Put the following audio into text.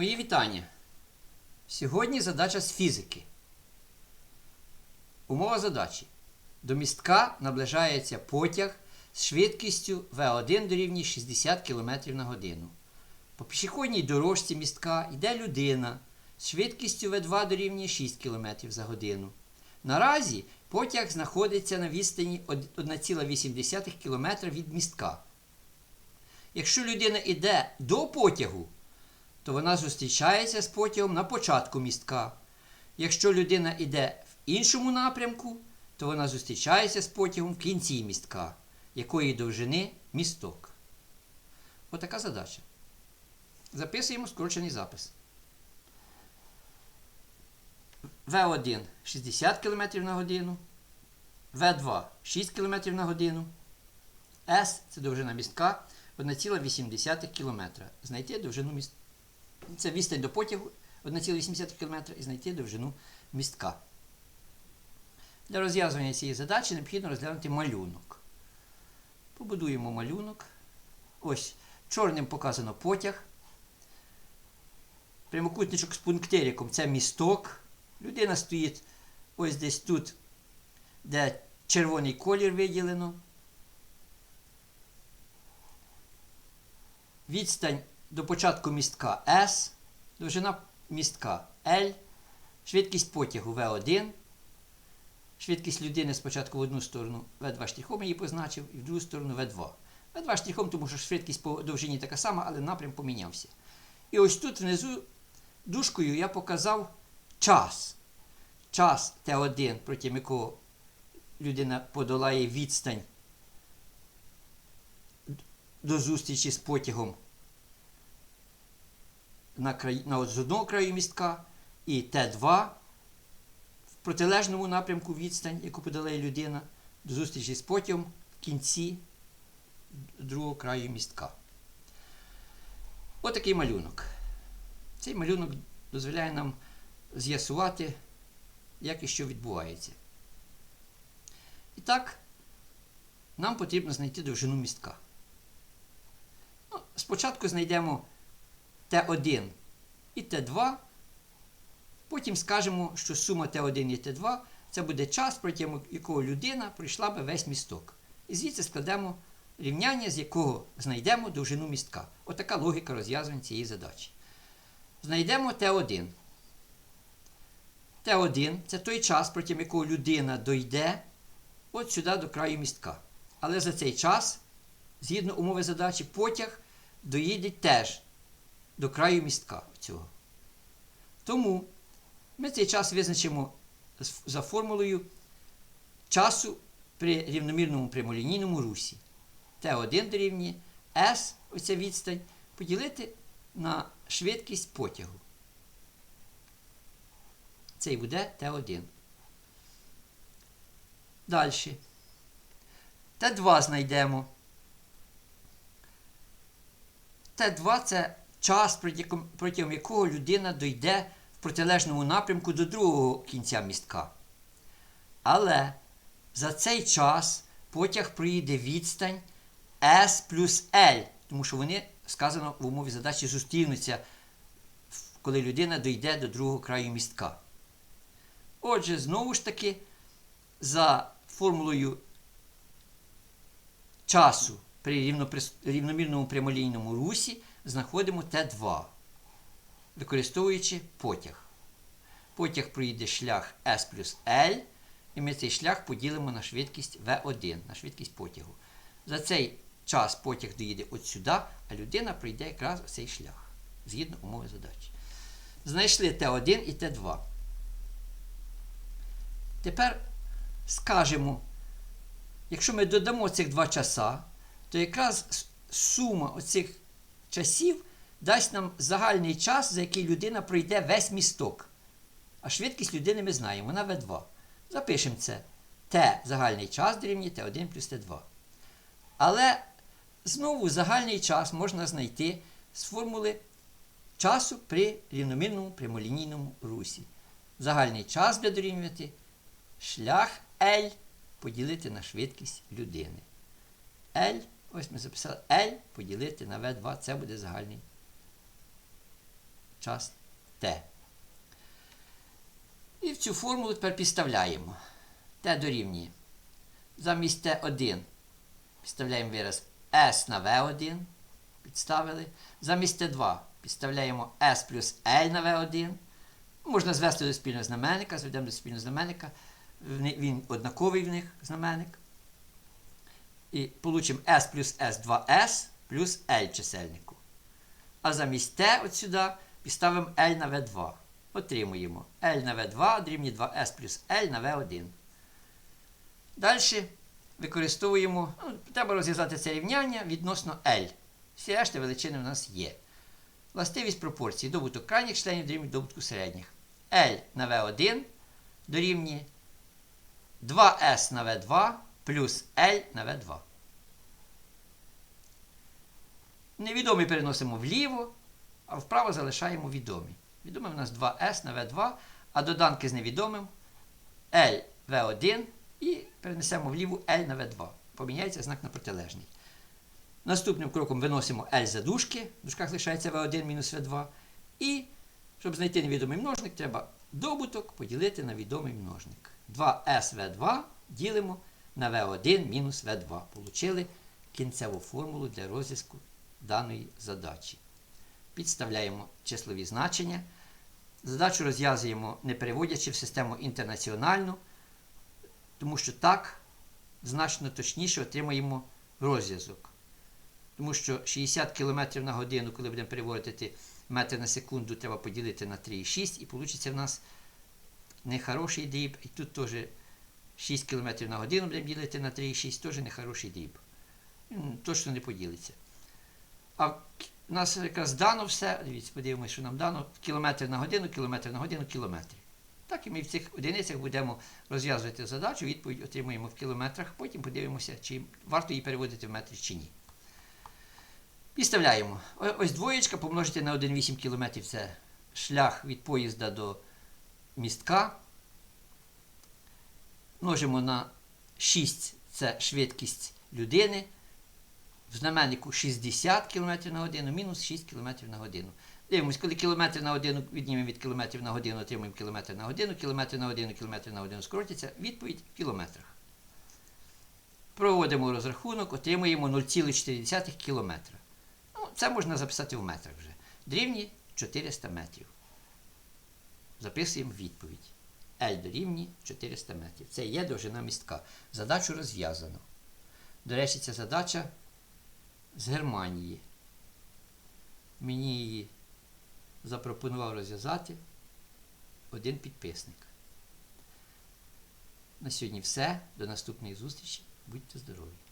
Мої вітання. Сьогодні задача з фізики. Умова задачі. До містка наближається потяг з швидкістю V1 дорівнює 60 км на годину. По пішохідній дорожці містка йде людина з швидкістю V2 дорівнює 6 км за годину. Наразі потяг знаходиться на відстані 1,8 км від містка. Якщо людина йде до потягу, то вона зустрічається з потягом на початку містка. Якщо людина йде в іншому напрямку, то вона зустрічається з потягом в кінці містка, якої довжини місток. Отака задача. Записуємо скорочений запис. В1 60 км на годину, В2 6 км на годину, С це довжина містка 1,8 км. Знайти довжину містка. Це відстань до потягу 1,8 км і знайти довжину містка. Для розв'язування цієї задачі необхідно розглянути малюнок. Побудуємо малюнок. Ось чорним показано потяг. Прямокутничок з пунктириком це місток. Людина стоїть ось десь тут, де червоний колір виділено. Відстань до початку містка S, довжина містка L, швидкість потягу V1, швидкість людини спочатку в одну сторону V2 штрихом її позначив, і в другу сторону V2. V2 штрихом, тому що швидкість по довжині така сама, але напрям помінявся. І ось тут внизу дужкою я показав час. Час Т1, протягом якого людина подолає відстань до зустрічі з потягом на край, на, з одного краю містка, і Т2 в протилежному напрямку відстань, яку подолає людина, до зустрічі з потягом в кінці другого краю містка. Отакий малюнок. Цей малюнок дозволяє нам з'ясувати, як і що відбувається. І так, нам потрібно знайти довжину містка. Ну, Спочатку знайдемо Т1 і Т2. Потім скажемо, що сума Т1 і Т2 це буде час, протягом якого людина пройшла би весь місток. І звідси складемо рівняння, з якого знайдемо довжину містка. Отака логіка розв'язування цієї задачі. Знайдемо Т1. Т1 це той час, протягом якого людина дойде от сюди до краю містка. Але за цей час, згідно умови задачі, потяг доїде теж до краю містка цього. Тому ми цей час визначимо за формулою часу при рівномірному прямолінійному русі. Т1 дорівнює S, оця відстань, поділити на швидкість потягу. Це і буде Т1. Далі. Т2 знайдемо. Т2 це час, протягом, якого людина дойде в протилежному напрямку до другого кінця містка. Але за цей час потяг проїде відстань S плюс L, тому що вони, сказано в умові задачі, зустрінуться, коли людина дойде до другого краю містка. Отже, знову ж таки, за формулою часу при рівномірному прямолінійному русі знаходимо Т2, використовуючи потяг. Потяг проїде шлях S плюс L, і ми цей шлях поділимо на швидкість V1, на швидкість потягу. За цей час потяг доїде от сюди, а людина пройде якраз цей шлях, згідно умови задачі. Знайшли Т1 і Т2. Тепер скажемо, якщо ми додамо цих два часа, то якраз сума оцих часів дасть нам загальний час, за який людина пройде весь місток. А швидкість людини ми знаємо, вона В2. Запишемо це. Т загальний час дорівнює Т1 плюс Т2. Але знову загальний час можна знайти з формули часу при рівномірному прямолінійному русі. Загальний час буде дорівнювати шлях L поділити на швидкість людини. L, ось ми записали L поділити на V2, це буде загальний час t. І в цю формулу тепер підставляємо. t дорівнює. Замість t1 підставляємо вираз s на v1. Підставили. Замість t2 підставляємо s плюс L на v1. Можна звести до спільного знаменника, зведемо до спільного знаменника. Він однаковий в них знаменник. І получимо s плюс s2s плюс L чисельнику. А замість t от сюди підставимо L на v2. Отримуємо L на v2 дорівнює 2s плюс L на v1. Далі використовуємо, ну, треба розв'язати це рівняння відносно L. Всі решти величини у нас є. Властивість пропорції добуток крайніх членів дорівнює добутку середніх. L на v1 дорівнює 2s на v2 плюс L на v2. Невідомі переносимо вліво, а вправо залишаємо відомі. Відомі в нас 2s на v2, а доданки з невідомим L v1 і перенесемо вліво L на v2. Поміняється знак на протилежний. Наступним кроком виносимо L за дужки, в дужках лишається v1 мінус v2. І, щоб знайти невідомий множник, треба добуток поділити на відомий множник. 2SV2 ділимо на v1 мінус v2. Получили кінцеву формулу для розв'язку даної задачі. Підставляємо числові значення. Задачу розв'язуємо, не переводячи в систему інтернаціональну, тому що так значно точніше отримаємо розв'язок. Тому що 60 км на годину, коли будемо переводити метр на секунду, треба поділити на 3,6 і вийде в нас нехороший дріб. І тут теж 6 км на годину будемо ділити на 3,6, теж нехороший дріб. Точно не поділиться. А в нас якраз дано все, дивіться, подивимося, що нам дано кілометр на годину, кілометр на годину, кілометрів. Так і ми в цих одиницях будемо розв'язувати задачу, відповідь отримуємо в кілометрах, потім подивимося, чи варто її переводити в метри чи ні. Підставляємо. Ось двоєчка помножити на 1,8 км це шлях від поїзда до містка. Множимо на 6 це швидкість людини. В знаменнику 60 км на годину, мінус 6 км на годину. Дивимось, коли кілометр на годину віднімемо від кілометрів на годину, отримуємо кілометр на годину, кілометр на годину, кілометр на годину скоротиться. Відповідь в кілометрах. Проводимо розрахунок, отримуємо 0,4 км. Ну, це можна записати в метрах вже. Дорівнює 400 метрів. Записуємо відповідь. L дорівнює 400 метрів. Це є довжина містка. Задачу розв'язано. До речі, ця задача з Германії. Мені її запропонував розв'язати один підписник. На сьогодні все. До наступної зустрічі. Будьте здорові!